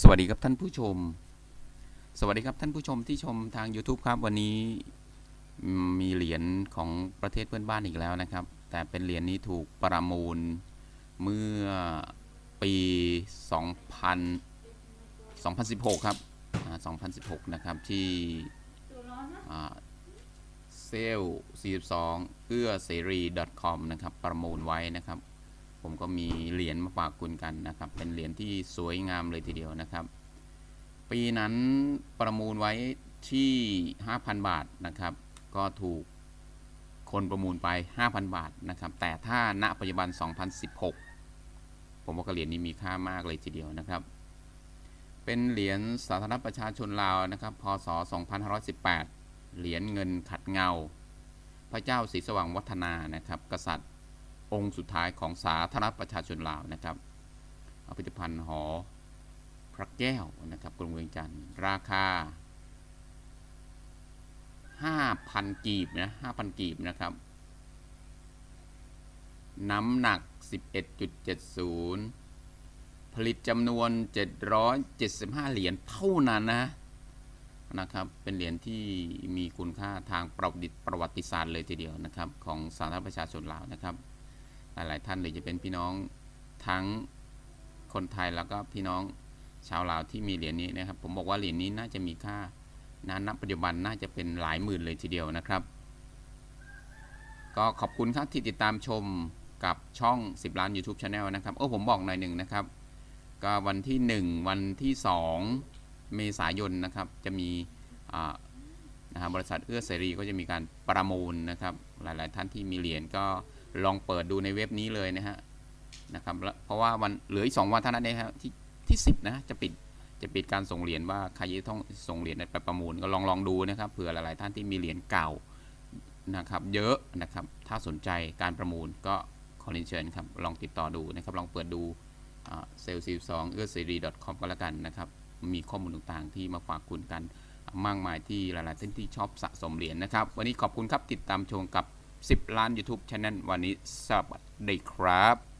สวัสดีครับท่านผู้ชม สวัสดีครับท่านผู้ชมที่ชมทาง YouTube ครับวันนี้มีเหรียญของประเทศเพื่อนบ้านอีกแล้วนะครับ แต่เป็นเหรียญนี้ถูกประมูลเมื่อปี 2000 2016 ครับอ่า2016 นะครับที่เซล42 เอื้อเสรี .com นะครับประมูลไว้นะครับ ผมก็มีเหรียญมาฝากคุณกันนะครับ เป็นเหรียญที่สวยงามเลยทีเดียวนะครับ ปีนั้นประมูลไว้ที่ 5,000 บาทนะครับ ก็ถูกคนประมูลไป 5,000 บาทนะครับ แต่ถ้าณปัจจุบัน 2016 ผมว่าเหรียญนี้มีค่ามากเลยทีเดียวนะครับ เป็นเหรียญสาธารณประชาชนลาวนะครับ พศ 2518 เหรียญเงินขัดเงา พระเจ้าศรีสว่างวัฒนานะครับ กษัตริย์ องค์สุดท้ายของสาธารณประชาชนลาวนะครับพิพิธภัณฑ์หอพระแก้วนะครับกรุงเวียงจันทร์ราคา 5,000 กีบนะ5,000 กีบนะครับ น้ำหนัก 11.70 ผลิตจำนวน 775 เหรียญเท่านั้นนะนะครับ เป็นเหรียญที่มีคุณค่าทางประวัติประวัติศาสตร์เลยทีเดียวนะครับ ของสาธารณประชาชนลาวนะครับ หลาย ๆ ท่านเลยจะเป็นพี่น้องทั้งคนไทยแล้วก็พี่น้องชาวลาวที่มีเหรียญนี้นะครับ ผมบอกว่าเหรียญนี้น่าจะมีค่านะณปัจจุบันน่าจะเป็นหลายหมื่นเลยทีเดียวนะครับ ก็ขอบคุณครับที่ติดตามชมกับช่อง 10 ล้าน YouTube Channel นะครับโอ้ผมบอกหน่อยหนึ่งนะครับ ก็วันที่ 1 วันที่ 2 เมษายนนะครับ จะมีอ่านะฮะบริษัทเอื้อเสรีก็จะมีการประมูลนะครับ หลาย ๆ ท่านที่มีเหรียญก็ ลองเปิดดูในเว็บนี้เลยนะฮะนะครับ เพราะว่าวันเหลืออีกสองวันเท่านั้นเองครับที่ที่สิบนะจะปิดจะปิดการส่งเหรียญว่าใครจะต้องส่งเหรียญไปประมูลก็ลองลองดูนะครับเผื่อหลายๆท่านที่มีเหรียญเก่านะครับ เยอะนะครับ ถ้าสนใจการประมูลก็ขอเรียนเชิญครับลองติดต่อดูนะครับ ลองเปิดดูเซลล์ซีสองเอื้อซีรี .com ก็แล้วกันนะครับ มีข้อมูลต่างๆ ที่มาฝากคุณกันมากมายที่หลายๆท่านที่ชอบสะสมเหรียญนะครับ วันนี้ขอบคุณครับติดตามชมกับ 10 ล้าน YouTube Channel วันนี้สวัสดีครับ